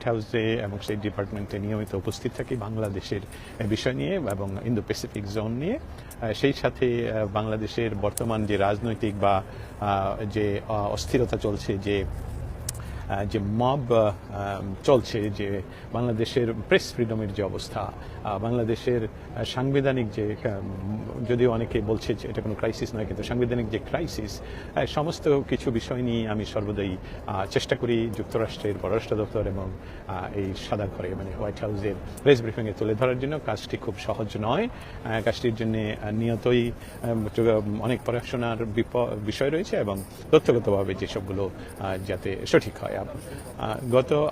White হাউসে এবং সেই ডিপার্টমেন্টে নিয়মিত উপস্থিত থাকি বাংলাদেশের বিষয় নিয়ে এবং ইন্দো প্যাসিফিক জোন নিয়ে। সেই সাথে বাংলাদেশের বর্তমান যে রাজনৈতিক বা যে অস্থিরতা চলছে, যে যে মব চলছে, যে বাংলাদেশের প্রেস ফ্রিডমের যে অবস্থা বাংলাদেশের সাংবিধানিক যে যদিও অনেকে বলছে যে এটা কোনো ক্রাইসিস নয়, কিন্তু সাংবিধানিক যে ক্রাইসিস সমস্ত কিছু বিষয় নিয়ে আমি সর্বদাই চেষ্টা করি যুক্তরাষ্ট্রের পররাষ্ট্র দপ্তর এবং এই সাদা ঘরে মানে হোয়াইট হাউসের প্রেস ব্রিফিংয়ে তুলে ধরার জন্য কাজটি খুব সহজ নয়। কাজটির জন্য নিয়তই অনেক পড়াশোনার বিষয় রয়েছে এবং তথ্যগতভাবে যেসবগুলো যাতে সঠিক হয়। আপ- গত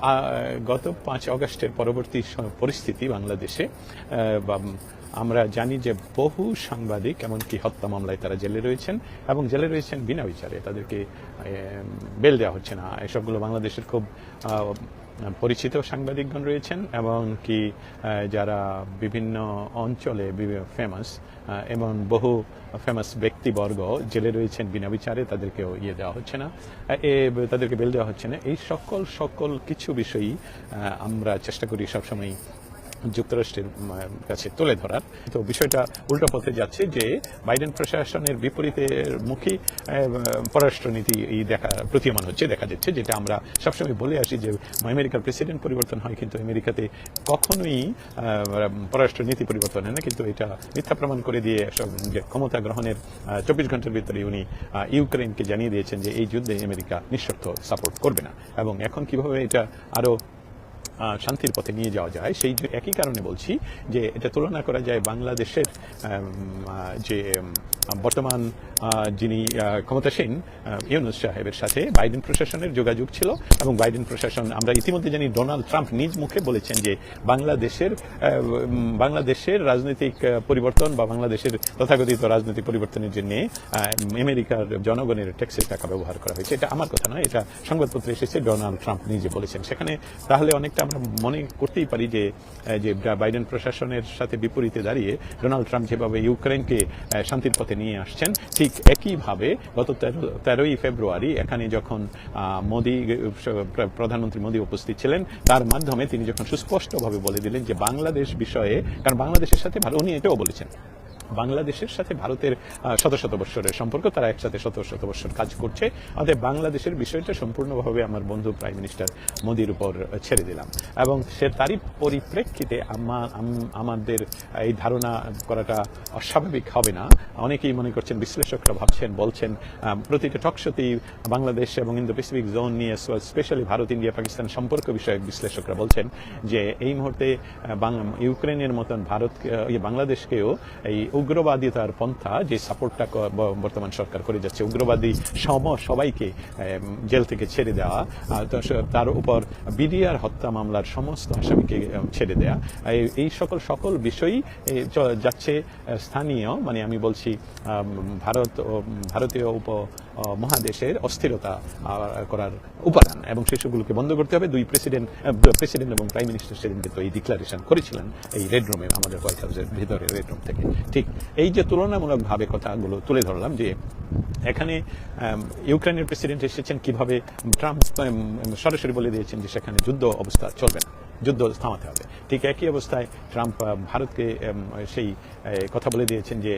গত পাঁচ অগস্টের পরবর্তী পরিস্থিতি বাংলাদেশে আমরা জানি যে বহু সাংবাদিক, এমনকি হত্যা মামলায় তারা জেলে রয়েছেন এবং জেলে রয়েছেন বিনা বিচারে। তাদেরকে বেল দেওয়া হচ্ছে না। এসবগুলো বাংলাদেশের খুব পরিচিত সাংবাদিকগণ রয়েছেন, এবং কি যারা বিভিন্ন অঞ্চলে ফেমাস এবং বহু ফেমাস ব্যক্তিবর্গ জেলে রয়েছেন বিনা বিচারে, তাদেরকেও ইয়ে দেওয়া হচ্ছে না। এ, তাদেরকে বেল দেওয়া হচ্ছে না। এই সকল সকল কিছু বিষয়ই আমরা চেষ্টা করি সবসময় যুক্তরাষ্ট্রের কাছে তুলে ধরার। তো বিষয়টা উল্টো পথে যাচ্ছে যে বাইডেন প্রশাসনের বিপরীতে মুখী পররাষ্ট্রনীতি এই দেখা প্রতীয়মান হচ্ছে দেখা যাচ্ছে যেটা আমরা সবসময় বলে আসি যে আমেরিকার প্রেসিডেন্ট পরিবর্তন হয় কিন্তু আমেরিকাতে কখনোই পররাষ্ট্রনীতি পররাষ্ট্র পরিবর্তন হয় না কিন্তু এটা মিথ্যা প্রমাণ করে দিয়ে সব যে ক্ষমতা গ্রহণের চব্বিশ ঘণ্টার ভিতরে উনি ইউক্রেনকে জানিয়ে দিয়েছেন যে এই যুদ্ধে আমেরিকা নিঃশর্ত সাপোর্ট করবে না। এবং এখন কীভাবে এটা আরও আহ, শান্তির পথে নিয়ে যাওয়া যায়। সেই একই কারণে বলছি যে এটা তুলনা করা যায় বাংলাদেশের যে বর্তমান যিনি ক্ষমতাসীন ইউনুস সাহেবের সাথে বাইডেন প্রশাসনের যোগাযোগ ছিল এবং বাইডেন প্রশাসন, আমরা ইতিমধ্যে জানি ডোনাল্ড ট্রাম্প নিজ মুখে বলেছেন যে বাংলাদেশের বাংলাদেশের রাজনৈতিক পরিবর্তন বা বাংলাদেশের তথাকথিত রাজনৈতিক পরিবর্তনের জন্য আমেরিকার জনগণের ট্যাক্সের টাকা ব্যবহার করা হয়েছে। এটা আমার কথা নয়, এটা সংবাদপত্রে এসেছে, ডোনাল্ড ট্রাম্প নিজে বলেছেন। সেখানে তাহলে অনেকটা আমরা মনে করতেই পারি যে যে বাইডেন প্রশাসনের সাথে বিপরীতে দাঁড়িয়ে ডোনাল্ড ট্রাম্প যেভাবে ইউক্রেনকে শান্তির পথে নিয়ে আসছেন, ঠিক একইভাবে গত তেরো- তেরোই ফেব্রুয়ারি এখানে যখন মোদী, প্রধানমন্ত্রী মোদী উপস্থিত ছিলেন, তার মাধ্যমে তিনি যখন সুস্পষ্টভাবে বলে দিলেন যে বাংলাদেশ বিষয়ে, কারণ বাংলাদেশের সাথে ভালো, উনি এটাও বলেছেন। বাংলাদেশের সাথে ভারতের শত শত বৎসরের সম্পর্ক, তারা একসাথে শত শত বৎসর কাজ করছে। অতএব বাংলাদেশের বিষয়টা সম্পূর্ণভাবে আমার বন্ধু প্রাইম মিনিস্টার মোদির উপর ছেড়ে দিলাম। এবং সে তারই পরিপ্রেক্ষিতে আমাদের এই ধারণা করাটা অস্বাভাবিক হবে না। অনেকেই মনে করছেন, বিশ্লেষকরা ভাবছেন, বলছেন প্রতিটা টকশোতেই বাংলাদেশ এবং ইন্দো প্যাসিফিক জোন নিয়ে স্পেশালি ভারত ইন্ডিয়া পাকিস্তান সম্পর্ক বিষয়ক বিশ্লেষকরা বলছেন যে, এই মুহূর্তে ইউক্রেনের মতন ভারত বাংলাদেশকেও এই উগ্রবাদিতার পন্থা, যে সাপোর্টটা বর্তমান সরকার করে যাচ্ছে, উগ্রবাদী সম সবাইকে জেল থেকে ছেড়ে দেওয়া তার উপর বিডিআর হত্যা মামলার সমস্ত আসামিকে ছেড়ে এই- এই সকল সকল বিষয়ই যাচ্ছে স্থানীয় মানে আমি বলছি ভারত ভারতীয় উপ মহাদেশের অস্থিরতা করার উপাদান। এবং সেসবগুলোকে বন্ধ করতে হবে। দুই প্রেসিডেন্ট প্রেসিডেন্ট এবং প্রাইম মিনিস্টার সেদিনকে তো এই ডিক্লারেশন করেছিলেন। এই রেড রুমে, আমাদের হোয়াইট হাউসের ভিতরে রেড রুম থেকে। ঠিক এই যে তুলনামূলকভাবে কথাগুলো তুলে ধরলাম যে এখানে ইউক্রেনের প্রেসিডেন্ট এসেছেন কীভাবে ট্রাম্প সরাসরি বলে দিয়েছেন যে সেখানে যুদ্ধ অবস্থা চলবে না, যুদ্ধ থামাতে হবে। ঠিক একই অবস্থায় ট্রাম্প ভারতকে সেই কথা বলে দিয়েছেন যে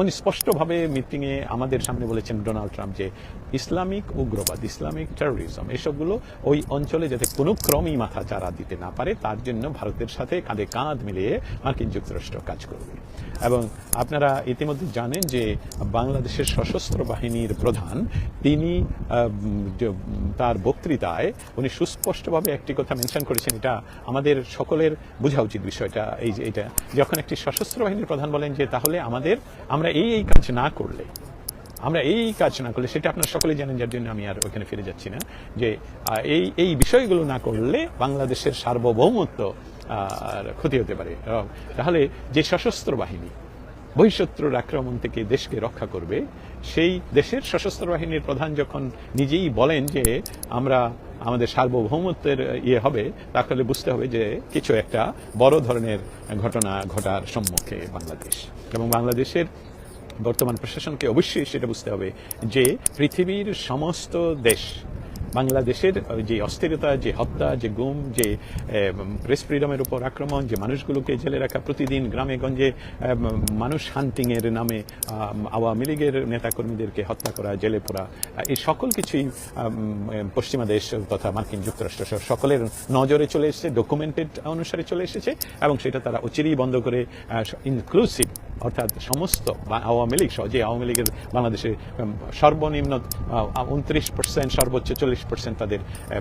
উনি স্পষ্টভাবে মিটিংয়ে আমাদের সামনে বলেছেন ডোনাল্ড ট্রাম্প যে ইসলামিক, উগ্রবাদ, ইসলামিক টেরোরিজম এসবগুলো ওই অঞ্চলে যাতে কোনো ক্রমেই মাথা চারা দিতে না পারে, তার জন্য ভারতের সাথে কাঁধে কাঁধ মিলিয়ে মার্কিন যুক্তরাষ্ট্র কাজ করবে। এবং আপনারা ইতিমধ্যে জানেন যে বাংলাদেশের সশস্ত্র বাহিনীর প্রধান, তিনি তার বক্তৃতায় উনি সুস্পষ্টভাবে একটি কথা মেনশন করেছেন, এটা আমাদের সকলের বোঝা উচিত বিষয়টা, এই যে এটা। যখন একটি সশস্ত্র বাহিনীর প্রধান বলেন যে, তাহলে আমাদের, আমরা এই এই কাজ না করলে আমরা এই কাজ না করলে, সেটা আপনার সকলেই জানেন যার জন্য আমি আর ওখানে ফিরে যাচ্ছি না, যে এই এই বিষয়গুলো না করলে বাংলাদেশের সার্বভৌমত্ব ক্ষতি হতে পারে। তাহলে যে সশস্ত্র বাহিনী বহিঃশত্রুর আক্রমণ থেকে দেশকে রক্ষা করবে, সেই দেশের সশস্ত্র বাহিনীর প্রধান যখন নিজেই বলেন যে, আমরা আমাদের সার্বভৌমত্বের ইয়ে হবে, তাহলে বুঝতে হবে যে, কিছু একটা বড় ধরনের ঘটনা ঘটার সম্মুখে বাংলাদেশ। এবং বাংলাদেশের বর্তমান প্রশাসনকে অবশ্যই সেটা বুঝতে হবে যে পৃথিবীর সমস্ত দেশ, বাংলাদেশের যে অস্থিরতা, যে হত্যা, যে গুম, যে প্রেস ফ্রিডমের উপর আক্রমণ, যে মানুষগুলোকে জেলে রাখা প্রতিদিন গ্রামে, গঞ্জে মানুষ হান্টিং এর নামে আওয়ামী লীগের নেতাকর্মীদেরকে হত্যা করা, জেলে পোড়া, এই সকল কিছুই পশ্চিমা দেশ তথা মার্কিন যুক্তরাষ্ট্র সহ সকলের নজরে চলে এসেছে ডকুমেন্টেড অনুসারে চলে এসেছে এবং সেটা তারা অচিরেই বন্ধ করে ইনক্লুসিভ অর্থাৎ সমস্ত আওয়ামী লীগ যে আওয়ামী লীগের বাংলাদেশে সর্বনিম্ন উনত্রিশ পার্সেন্ট সর্বোচ্চ চল্লিশ পার্সেন্ট তাদের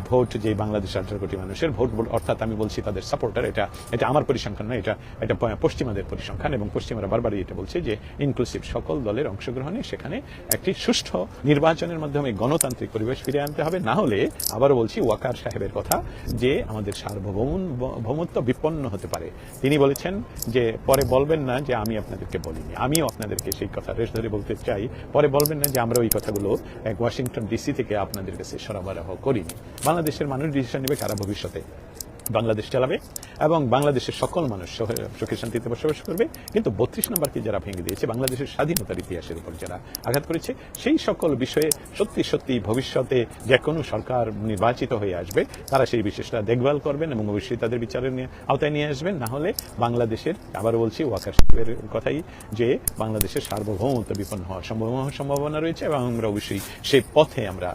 ভোট যে বাংলাদেশ আঠারো কোটি মানুষের ভোট অর্থাৎ আমি বলছি তাদের সাপোর্টার এটা এটা আমার পরিসংখ্যান নয়, এটা এটা পশ্চিমাদের পরিসংখ্যান এবং পশ্চিমারা বারবারই এটা বলছে যে ইনক্লুসিভ সকল দলের অংশগ্রহণে সেখানে একটি সুষ্ঠু নির্বাচনের মাধ্যমে গণতান্ত্রিক পরিবেশ ফিরে আনতে হবে। না হলে আবারও বলছি ওয়াকার সাহেবের কথা যে আমাদের সার্বভৌম ভৌমত্ব বিপন্ন হতে পারে। তিনি বলেছেন যে, পরে বলবেন না যে আমি আপনাদেরকে বলিনি। আমিও আপনাদেরকে সেই কথা রেশ ধরে বলতে চাই। পরে বলবেন না যে আমরা ওই কথাগুলো ওয়াশিংটন ডিসি থেকে আপনাদের কাছে সরবরাহ করিনি। বাংলাদেশের মানুষ ডিসিশন নেবে কারা ভবিষ্যতে? বাংলাদেশ চালাবে এবং বাংলাদেশের সকল মানুষ সুখে শান্তিতে বসবাস করবে। কিন্তু বত্রিশ নম্বরকে যারা ভেঙে দিয়েছে, বাংলাদেশের স্বাধীনতার ইতিহাসের উপর যারা আঘাত করেছে, সেই সকল বিষয়ে সত্যি সত্যি ভবিষ্যতে যে কোনো সরকার নির্বাচিত হয়ে আসবে, তারা সেই বিষয়টা দেখভাল করবেন এবং অবশ্যই তাদের বিচারের নিয়ে আওতায় নিয়ে আসবেন। না হলে বাংলাদেশের, আবারও বলছি, ওয়াকার সাহেবের কথাই যে বাংলাদেশের সার্বভৌমত্ব বিপন্ন হওয়ার সম্ভাবনা সম্ভাবনা রয়েছে এবং আমরা অবশ্যই সেই পথে আমরা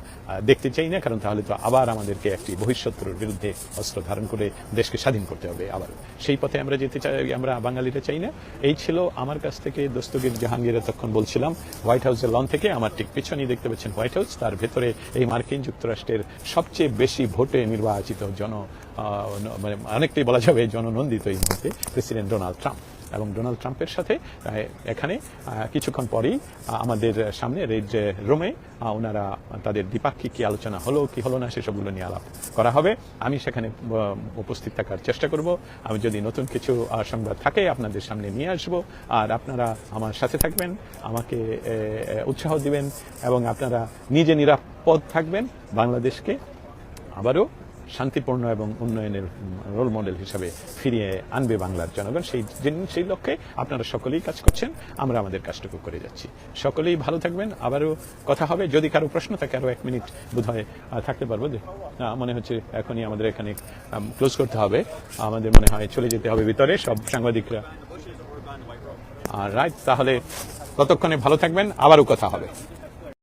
দেখতে চাই না। কারণ তাহলে তো আবার আমাদেরকে একটি বহিঃশত্রুর বিরুদ্ধে অস্ত্র ধারণ করে দেশকে স্বাধীন করতে হবে আবার। সেই পথে আমরা যেতে চাই, আমরা বাঙালিরা চাই না। এই ছিল আমার কাছ থেকে দস্তগীর জাহাঙ্গীর তখন বলছিলাম। হোয়াইট হাউসের লন থেকে আমার ঠিক পিছনেই দেখতে পাচ্ছেন হোয়াইট হাউস তার ভেতরে এই মার্কিন যুক্তরাষ্ট্রের সবচেয়ে বেশি ভোটে নির্বাচিত জন মানে অনেকটাই বলা যাবে জননন্দিত এই মুহূর্তে প্রেসিডেন্ট ডোনাল্ড ট্রাম্প এবং ডোনাল্ড ট্রাম্পের সাথে এখানে কিছুক্ষণ পরেই আমাদের সামনে রেড রুমে ওনারা তাদের দ্বিপাক্ষিক কি আলোচনা হলো, কি হলো না, সেসবগুলো নিয়ে আলাপ করা হবে। আমি সেখানে উপস্থিত থাকার চেষ্টা করব। আমি যদি নতুন কিছু সংবাদ থাকে, আপনাদের সামনে নিয়ে আসব। আর আপনারা আমার সাথে থাকবেন, আমাকে উৎসাহ দিবেন এবং আপনারা নিজে নিরাপদ থাকবেন। বাংলাদেশকে আবারও শান্তিপূর্ণ এবং উন্নয়নের রোল মডেল হিসাবে ফিরিয়ে আনবে বাংলার জনগণ, সেই সেই লক্ষ্যে আপনারা সকলেই কাজ করছেন, আমরা আমাদের কাজটুকু করে যাচ্ছি। সকলেই ভালো থাকবেন, আবারও কথা হবে, যদি কারও প্রশ্ন থাকে, আরও এক মিনিট বোধ থাকতে পারব, যে মনে হচ্ছে এখনই আমাদের এখানে ক্লোজ করতে হবে। আমাদের মনে হয় চলে যেতে হবে ভিতরে, সব সাংবাদিকরা। রাইট, তাহলে ততক্ষণে ভালো থাকবেন, আবারও কথা হবে।